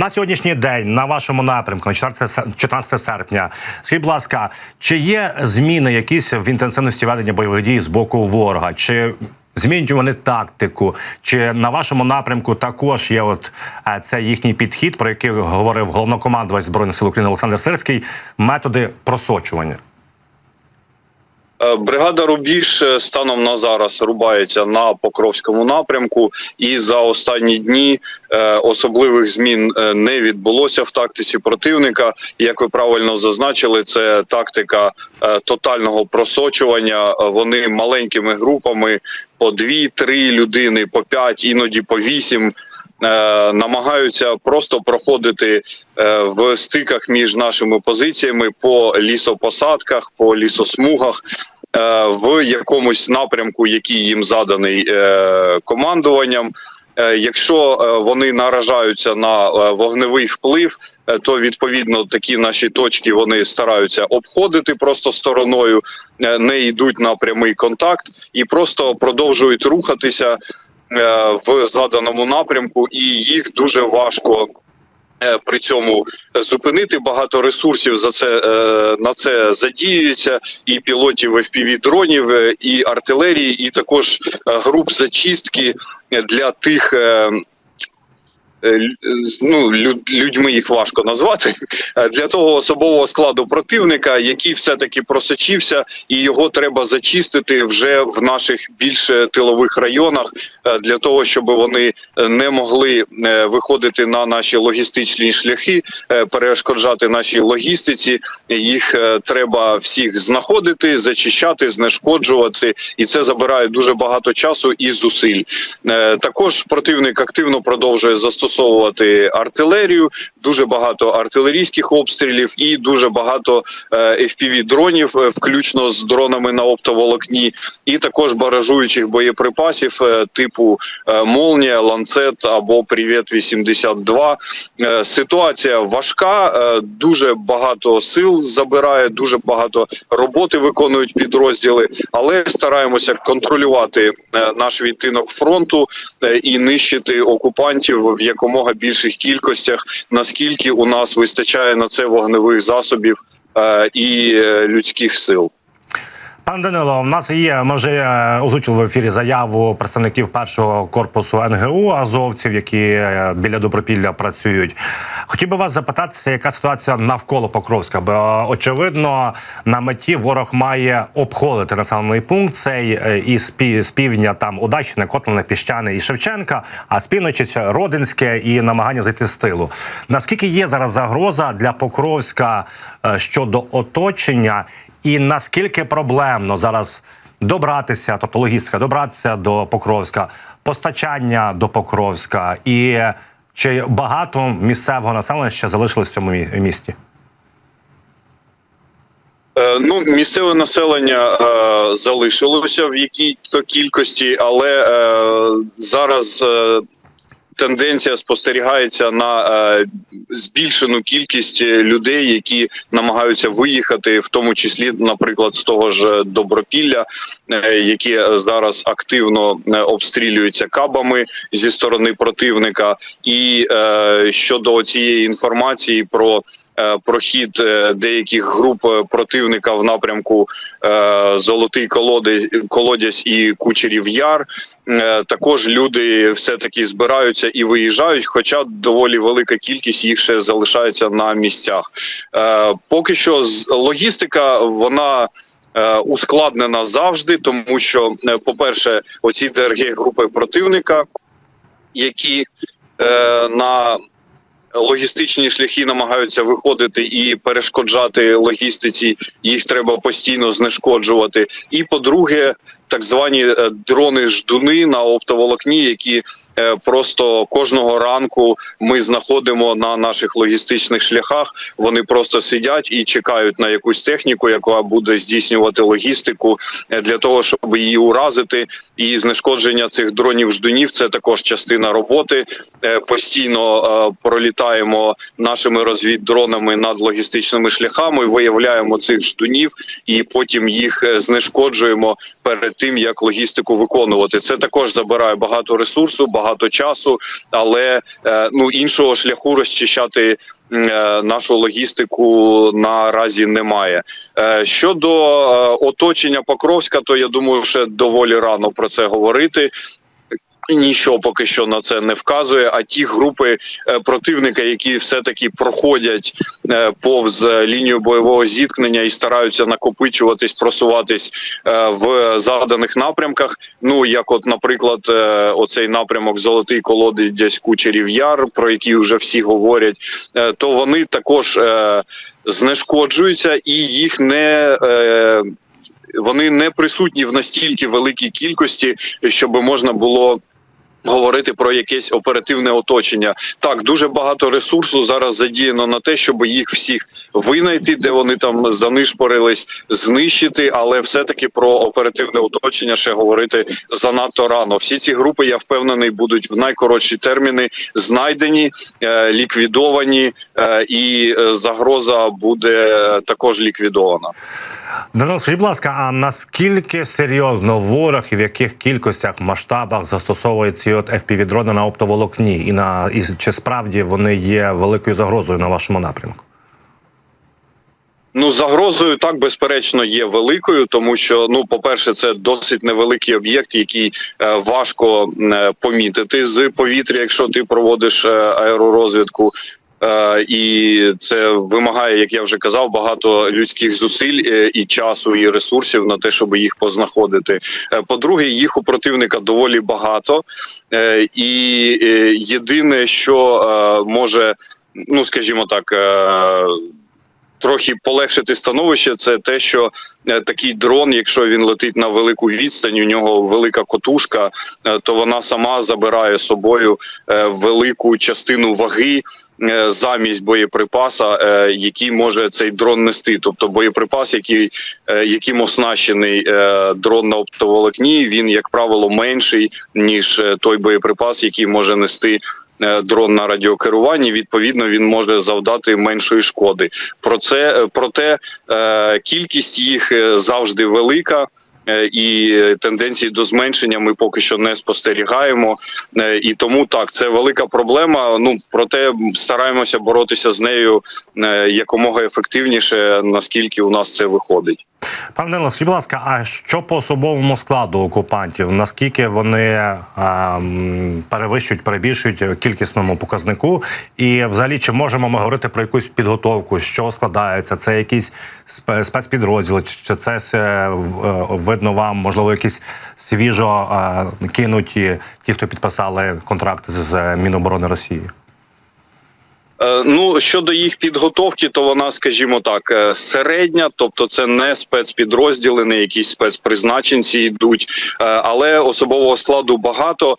На сьогоднішній день на вашому напрямку, на 14 14 серпня, скажіть, будь ласка, чи є зміни якісь в інтенсивності ведення бойових дій з боку ворога? Чи змінюють вони тактику? Чи на вашому напрямку також є от е, це їхній підхід, про який говорив головнокомандувач збройних сил України Олександр Сирський, методи просочування? Е, Бригада Рубіж е, станом на зараз рубається на Покровському напрямку, і за останні дні е, особливих змін не відбулося в тактиці противника. Як ви правильно зазначили, це тактика тотального просочування. Вони маленькими групами по дві-три людини, по п'ять, іноді по вісім. Е, Намагаються просто проходити е, в стиках між нашими позиціями по лісопосадках, по лісосмугах е, в якомусь напрямку, який їм заданий командуванням. Якщо вони наражаються на вогневий вплив, то відповідно такі наші точки вони стараються обходити просто стороною, не йдуть на прямий контакт і просто продовжують рухатися в заданому напрямку, і їх дуже важко. е, При цьому зупинити багато ресурсів за це е, на це задіюється, і пілотів fpv дронів, е, і артилерії, і також е, груп зачистки для тих. Е, Ну, людьми їх важко назвати е, для того особового складу противника, який все-таки просочився, і його треба зачистити вже в наших більш тилових районах е, для того, щоб вони не могли виходити на наші логістичні шляхи, перешкоджати нашій логістиці. Їх треба всіх знаходити, зачищати, знешкоджувати, і це забирає дуже багато часу і зусиль. Також противник активно продовжує застосовувати артилерію, дуже багато артилерійських обстрілів і дуже багато fpv дронів, е, включно з дронами на оптоволокні, і також баражуючих боєприпасів е, типу е, Молнія, Ланцет або Привіт 82 Е, Ситуація важка, е, дуже багато сил забирає, дуже багато роботи виконують підрозділи, але стараємося контролювати е, наш відтинок фронту е, і нищити окупантів в якомога більших кількостях, наскільки у нас вистачає на це вогневих засобів е, і е, людських сил. Пане Данило, в нас є. Ми вже е, озвучили в ефірі заяву представників першого корпусу НГУ азовців, які е, біля Добропілля працюють. Хотів би вас запитатися, яка ситуація навколо Покровська? Бо е, очевидно, на меті ворог має обходити населений пункт. Цей і з півдня там Удачне, Котлане, Піщане і Шевченка, а з півночі це Родинське і намагання зайти з тилу. Наскільки є зараз загроза для Покровська щодо оточення? І наскільки проблемно зараз добратися, тобто логістика, добратися до Покровська, постачання до Покровська, і чи багато місцевого населення ще залишилось в цьому місті? Е, Ну, місцеве населення е, залишилося в якій-то кількості, але е, зараз е, тенденція спостерігається на е, збільшену кількість е, людей, які намагаються виїхати, в тому числі, наприклад, з того ж Добропілля, е, які зараз активно е, обстрілюються кабами зі сторони противника. І е, щодо цієї інформації про е, прохід е, деяких груп е, противника в напрямку е, Золотий колодязь, колодязь і Кучерів Яр. Е, Також люди все таки збираються і виїжджають, хоча доволі велика кількість їх ще залишається на місцях. Е, Поки що логістика вона. е, Ускладнена завжди, тому що, е, по-перше, оці ДРГ групи противника, які е, на логістичні шляхи намагаються виходити і перешкоджати логістиці. Їх треба постійно знешкоджувати. І по-друге, так звані е, дрони ждуни на оптоволокні, які просто кожного ранку ми знаходимо на наших логістичних шляхах. Вони просто сидять і чекають на якусь техніку, яка буде здійснювати логістику е, для того, щоб її уразити і знешкодження цих дронів ждунів це також частина роботи. Е, Постійно е, пролітаємо нашими розвіддронами над логістичними шляхами, виявляємо цих ждунів і потім їх е, знешкоджуємо перед тим, як логістику виконувати. Це також забирає багато ресурсу, багато часу, але ну іншого шляху розчищати. Е, Нашу логістику наразі немає. Е, Щодо е, оточення Покровська, то я думаю, ще доволі рано про це говорити. Нічого поки що на це не вказує. А ті групи е, противника, які все таки проходять е, повз е, лінію бойового зіткнення і стараються накопичуватись, просуватись в заданих напрямках. Ну як, от, наприклад, оцей напрямок Золотий колоди десь Кучерів Яр, про який вже всі говорять, то вони також знешкоджуються і їх не. Вони не присутні в настільки великій кількості, щоб можна було. Говорити про якесь оперативне оточення. Так, дуже багато ресурсу зараз задіяно на те, щоб їх всіх винайти, де вони там занишпорились, знищити, але все-таки про оперативне оточення ще говорити занадто рано. Всі ці групи, я впевнений, будуть в найкоротші терміни знайдені, е, ліквідовані, е, і е, загроза буде також ліквідована. Данило, скажіть, будь ласка, а наскільки серйозно ворог і в яких кількостях масштабах застосовує ці от FPV-дрони на оптоволокні? І на і чи справді вони є великою загрозою на вашому напрямку? Ну, загрозою так безперечно є великою, тому що ну, по-перше, це досить невеликий об'єкт, який е, важко е, помітити з повітря, якщо ти проводиш е, аеророзвідку. Е, і це вимагає, як я вже казав, багато людських зусиль е, і часу, і ресурсів на те, щоб їх познаходити. Е, По-друге, їх у противника доволі багато, і єдине, що може, ну скажімо так. Трохи полегшити становище, це те, що такий дрон, якщо він летить на велику відстань, у нього велика котушка, то вона сама забирає з собою велику частину ваги замість боєприпаса, е, який може цей дрон нести. Тобто боєприпас, який, е, яким оснащений е, дрон на оптоволокні, він, як правило, менший ніж е, той боєприпас, який може нести. е, Дрон на радіокеруванні, відповідно, він може завдати меншої шкоди. Про це е, проте е, кількість їх е, завжди велика. Е, І тенденції до зменшення ми поки що не спостерігаємо, Е, і тому так це велика проблема. Ну проте стараємося боротися з нею е, якомога ефективніше, наскільки у нас це виходить. Пане Данило, скажіть, будь ласка, а що по особовому складу окупантів? Наскільки вони ем, перевищують, перебільшують кількісному показнику? І взагалі, чи можемо ми говорити про якусь підготовку? Що складається? Це якісь спе- спецпідрозділи, чи- це е, видно вам, можливо, якісь свіжо е, кинуті ті, хто підписали контракти з Міноборони Росії? Е, Ну щодо їх підготовки, то вона, скажімо так, е, середня, тобто це не спецпідрозділи, не якісь спецпризначенці йдуть, е, але особового складу багато.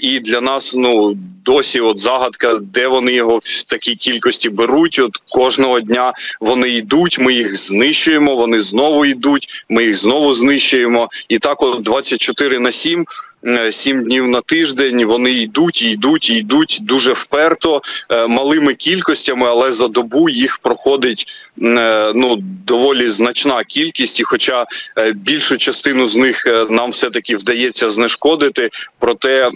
І для нас ну досі от загадка, де вони його в такій кількості беруть. От кожного дня вони йдуть, ми їх знищуємо. Вони знову йдуть, ми їх знову знищуємо. І так, от 24 на 7, е, 7 днів на тиждень. Вони йдуть, йдуть, йдуть дуже вперто е, малими кількостями, але за добу їх проходить е, ну доволі значна кількість. І хоча більшу частину з них нам все таки вдається знешкодити, проте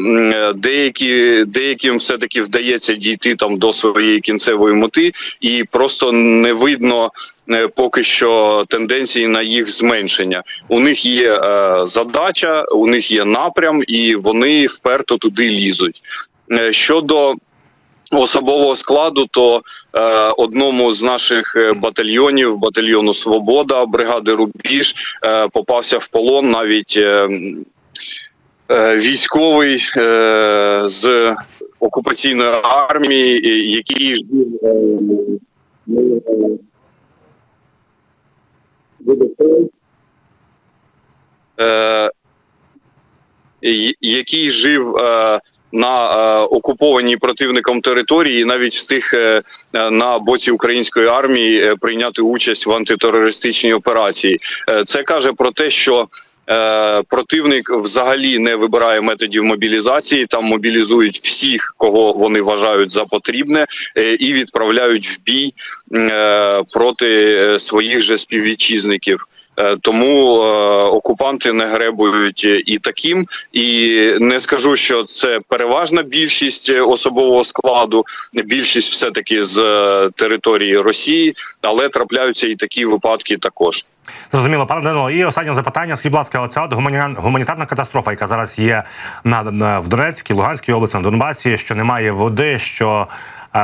деякі деяким все таки вдається дійти там до своєї кінцевої мети, і просто не видно. Е, Поки що тенденції на їх зменшення. У них є е, задача, у них є напрям, і вони вперто туди лізуть. Е, щодо особового складу, то е, одному з наших батальйонів, батальйону Свобода, бригади Рубіж, е, попався в полон навіть е, військовий е, з окупаційної армії, який жив. Е, який жив е, на е, окупованій противником території, і навіть встиг на боці української армії прийняти участь в антитерористичній операції. Це каже про те, що противник взагалі не вибирає методів мобілізації. Там мобілізують всіх, кого вони вважають за потрібне, е, і відправляють в бій е, проти е, своїх же співвітчизників. Е, Тому е, окупанти не гребують і таким, і не скажу, що це переважна більшість особового складу. Більшість все таки з е, території Росії, але трапляються і такі випадки також. Зрозуміло, пане Данило. І останнє запитання. Скажіть, будь ласка, оця от гуманітарна катастрофа, яка зараз є на, на в Донецькій, Луганській області, на Донбасі, що немає води, що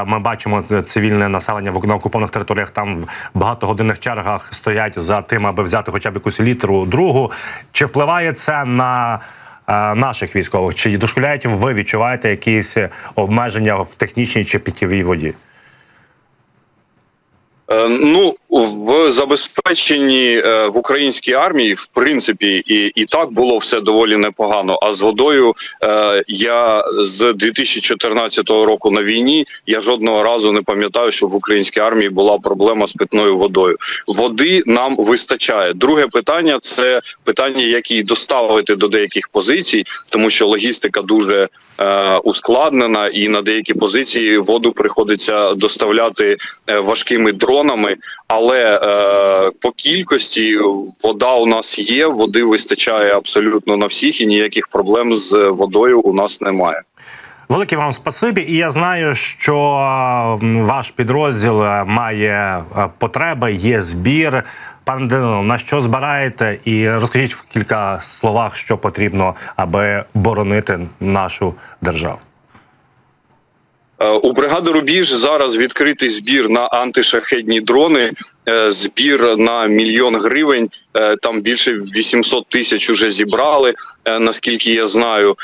ми бачимо е, цивільне населення в на окупованих територіях. Там в багатогодинних чергах стоять за тим, аби взяти хоча б якусь літру другу. Чи впливає це на е, наших військових? Чи дошкуляють ви відчуваєте якісь обмеження в технічній чи питтєвій воді? Е, Ну в забезпеченні е, в українській армії, в принципі, і, і так було все доволі непогано. А з водою е, я з 2014 року на війні я жодного разу не пам'ятаю, що в українській армії була проблема з питною водою. Води нам вистачає. Друге питання це питання, як доставити до деяких позицій, тому що логістика дуже е, ускладнена, і на деякі позиції воду приходиться доставляти е, важкими дронами. Але е, по кількості вода у нас є, води вистачає абсолютно на всіх, і ніяких проблем з водою у нас немає. Велике вам спасибі, і я знаю, що ваш підрозділ е, має е, потреби, є збір. Пане Данило, на що збираєте? І розкажіть в кілька словах, що потрібно, аби боронити нашу державу. Е, У бригади Рубіж зараз відкритий збір на антишахедні дрони. Е, Збір на мільйон гривень. е, Там більше 800 тисяч уже зібрали, е, наскільки я знаю.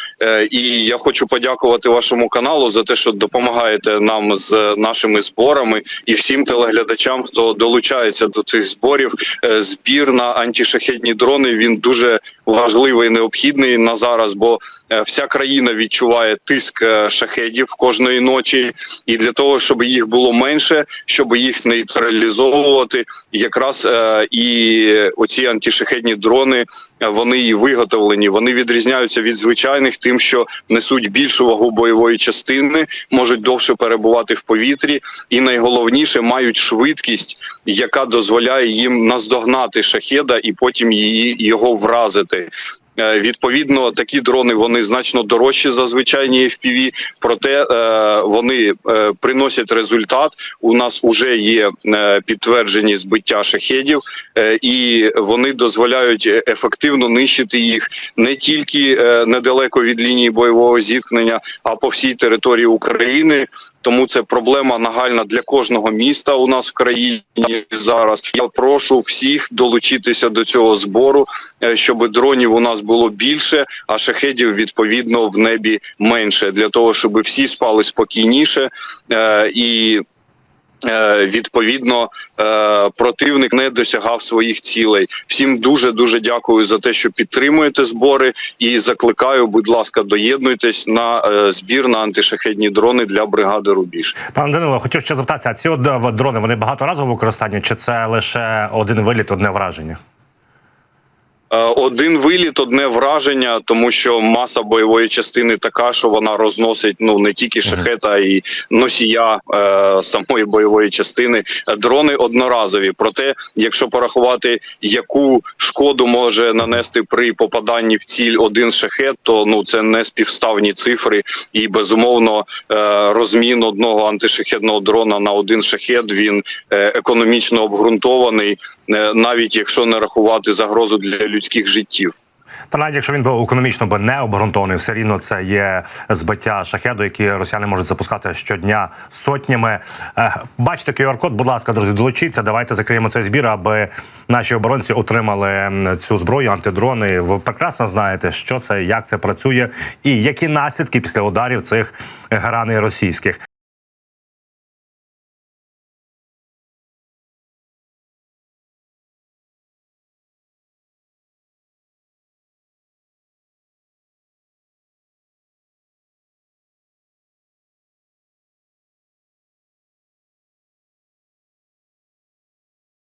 І я хочу подякувати вашому каналу за те, що допомагаєте нам з нашими зборами і всім телеглядачам, хто долучається до цих зборів. Збір на антишахедні дрони він дуже важливий і необхідний на зараз, бо вся країна відчуває тиск шахедів кожної ночі, і для того, щоб їх було менше, щоб їх нейтралізовувати, якраз е, і оці антишахедні дрони е, вони і виготовлені. Вони відрізняються від звичайних, тим, що несуть більшу вагу бойової частини, можуть довше перебувати в повітрі, і найголовніше мають швидкість, яка дозволяє їм наздогнати шахеда і потім її його вразити. Е, Відповідно, такі дрони вони значно дорожчі за звичайні FPV, проте е, вони е, приносять результат. У нас вже є підтверджені збиття шахедів, і вони дозволяють ефективно нищити їх не тільки недалеко від лінії бойового зіткнення, а по всій території України. Тому це проблема нагальна для кожного міста у нас в країні зараз. Я прошу всіх долучитися до цього збору, щоб дронів у нас було більше, а шахедів відповідно в небі менше, для того, щоб всі спали спокійніше е, і. е, Відповідно, е, противник не досягав своїх цілей. Всім дуже дуже дякую за те, що підтримуєте збори, і закликаю, будь ласка, доєднуйтесь на збір на антишахедні дрони для бригади Рубіж. Пане Данило, хотів ще запитатися, а ці дрони вони багаторазово використання, чи це лише один виліт, одне враження? Е, Один виліт, одне враження, тому що маса бойової частини така, що вона розносить ну не тільки шахета, а й носія е, самої бойової частини. Е, Дрони одноразові. Проте, якщо порахувати, яку шкоду може нанести при попаданні в ціль один шахет, то ну це не співставні цифри, і безумовно е, розмін одного антишахедного дрона на один шахет він е, економічно обґрунтований, навіть якщо не рахувати загрозу для людських життів. Та навіть якщо він був економічно би не обґрунтований, все рівно це є збиття шахеду, які росіяни можуть запускати щодня сотнями. Е, Бачите QR-код, будь ласка, друзі, долучіться. Давайте закриємо цей збір, аби наші оборонці отримали цю зброю, антидрони. Ви прекрасно знаєте, що це, як це працює, і які наслідки після ударів цих граней російських.